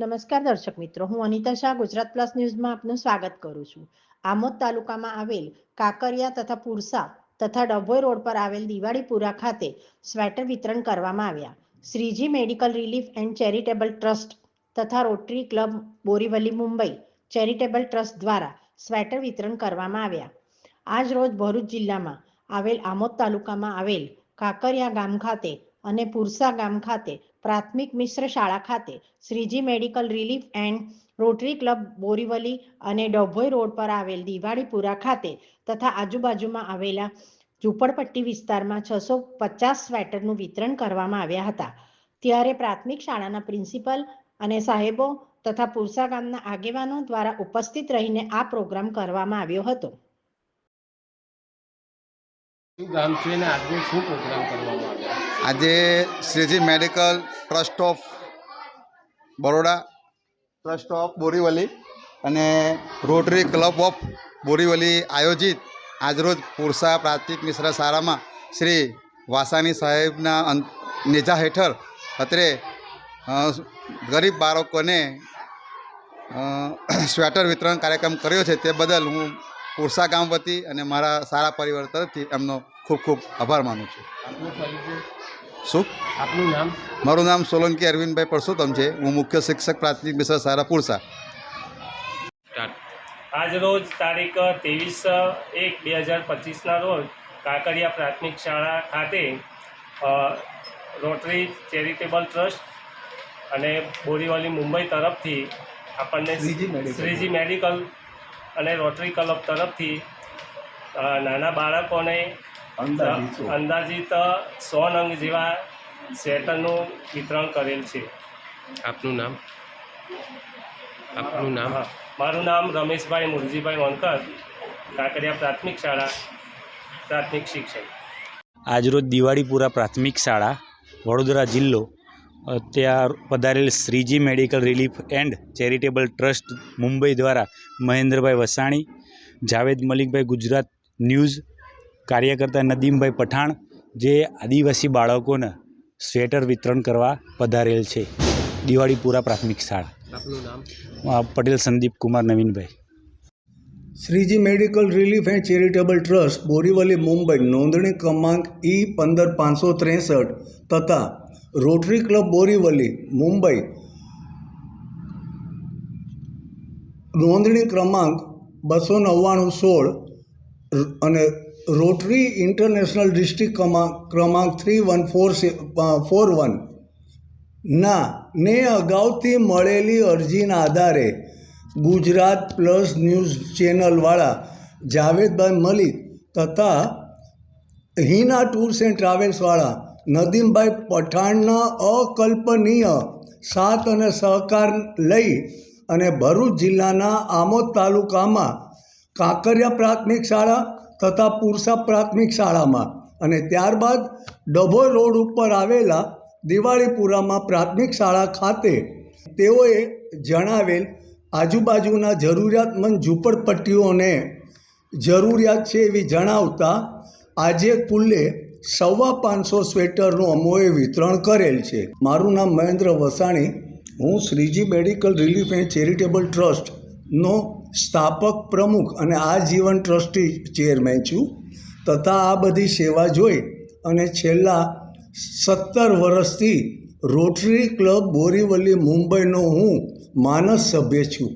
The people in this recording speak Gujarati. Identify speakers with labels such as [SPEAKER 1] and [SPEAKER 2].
[SPEAKER 1] નમસ્કાર દર્શક મિત્રો, હું અનિતા શાહ, ગુજરાત પ્લસ ન્યૂઝમાં આપનું સ્વાગત કરું છું. આમોદ તાલુકામાં આવેલ કાકરિયા તથા પુરસા તથા ડભોઈ રોડ પર આવેલ દિવાળીપુરા ખાતે સ્વેટર વિતરણ કરવામાં આવ્યા. Shreeji medical relief and charitable trust તથા rotary club Borivali, Mumbai charitable trust દ્વારા સ્વેટર વિતરણ કરવામાં આવ્યા. આજ રોજ ભરૂચ જિલ્લામાં આવેલ આમોદ તાલુકામાં આવેલ કાકરિયા ગામ ખાતે અને પુરસા ગામ ખાતે, પ્રાથમિક મિશ્ર શાળા ખાતે, Shreeji medical relief and rotary club Borivali અને ડભોઈ રોડ પર આવેલ દિવાળીપુરા ખાતે તથા આજુબાજુમાં આવેલા ઝૂંપડપટ્ટી વિસ્તારમાં છસો પચાસ સ્વેટરનું વિતરણ કરવામાં આવ્યા હતા. ત્યારે પ્રાથમિક શાળાના પ્રિન્સિપલ અને સાહેબો તથા પુરસા ગામના આગેવાનો દ્વારા ઉપસ્થિત રહીને આ પ્રોગ્રામ કરવામાં આવ્યો હતો.
[SPEAKER 2] આજે
[SPEAKER 3] Shreeji medical trust of Baroda, trust of Borivali અને રોટરી ક્લબ ઓફ બોરીવલી આયોજિત આજરોજ પુરસા પ્રાથમિક મિશ્ર શાળામાં શ્રી વાસાની સાહેબના નેજા હેઠળ અત્રે ગરીબ બાળકોને સ્વેટર વિતરણ કાર્યક્રમ કર્યો છે તે બદલ હું પુરસા ગામ વતી અને મારા સારા પરિવાર તરફથી એમનો ખૂબ ખૂબ આભાર માનું છું. શું?
[SPEAKER 2] આપનું નામ?
[SPEAKER 3] મારું નામ સોલંકી અરવિંદભાઈ પરસોત્તમ છે. હું મુખ્ય શિક્ષક પ્રાથમિક મિશ્ર સારા પુરસા.
[SPEAKER 2] સ્ટાર્ટ.
[SPEAKER 4] આજ રોજ તારીખ ત્રેવીસ એક બે હજાર પચીસના રોજ કાંકરિયા પ્રાથમિક શાળા ખાતે રોટરી ચેરિટેબલ ટ્રસ્ટ અને બોરીવલી મુંબઈ તરફથી આપણને શ્રીજી મેડિકલ અને રોટરી ક્લબ તરફથી નાના બાળકોને અંદાજિત સો નંગ જેવા સ્વેટરનું વિતરણ કરેલ છે.
[SPEAKER 2] આપનું નામ? આપનું નામ?
[SPEAKER 4] હા. મારું નામ રમેશભાઈ મુરજીભાઈ વણકર કાંકરિયા પ્રાથમિક શાળા પ્રાથમિક શિક્ષક
[SPEAKER 5] આજરોજ દિવાળીપુરા પ્રાથમિક શાળા વડોદરા જિલ્લો ત્યાં પધારેલ Shreeji medical relief and charitable trust Mumbai દ્વારા મહેન્દ્રભાઈ વસાણી જાવેદ મલિકભાઈ ગુજરાત ન્યૂઝ કાર્યકર્તા નદીમભાઈ પઠાણ જે આદિવાસી બાળકોને સ્વેટર વિતરણ કરવા પધારેલ છે. દિવાળીપુરા પ્રાથમિક શાળા.
[SPEAKER 2] આપનું નામ?
[SPEAKER 5] અ, Patel Sandeep Kumar Navinbhai.
[SPEAKER 6] Shreeji medical relief and charitable trust Borivali Mumbai નોંધણી ક્રમાંક ઈ પંદર પાંચસો ત્રેસઠ તથા રોટરી ક્લબ બોરીવલી, મુંબઈ. નોંધણી ક્રમાંક બસો નવ્વાણું સોળ અને રોટરી ઇન્ટરનેશનલ ડિસ્ટ્રિક્ટ ક્રમાંક three one four four one. ના, ને અગાઉથી મળેલી અરજીના આધારે ગુજરાત પ્લસ ન્યૂઝ ચેનલવાળા જાવેદભાઈ મલિક તથા હિના ટૂર્સ એન્ડ ટ્રાવેલ્સવાળા નદીમભાઈ પઠાણના અકલ્પનીય સાથ અને સહકાર લઈ અને ભરૂચ જિલ્લાના આમોદ તાલુકામાં કાંકરિયા પ્રાથમિક શાળા તથા પુરસા પ્રાથમિક શાળામાં અને ત્યારબાદ ડભોઈ રોડ ઉપર આવેલા દિવાળીપુરામાં પ્રાથમિક શાળા ખાતે તેઓએ જણાવેલ આજુબાજુના જરૂરિયાતમંદ ઝૂંપડપટ્ટીઓને જરૂરિયાત છે એવી જણાવતા આજે કુલ્લે સવા પાંચસો સ્વેટરનું અમોએ વિતરણ કરેલ છે. મારું નામ મહેન્દ્ર વસાણી. હું Shreeji medical relief and charitable ટ્રસ્ટનો સ્થાપક, પ્રમુખ અને આજીવન ટ્રસ્ટી ચેરમેન છું. તથા આ બધી સેવા જોઈ અને છેલ્લા સત્તર વર્ષથી રોટરી ક્લબ બોરીવલી મુંબઈનો હું માનસ સભ્ય છું.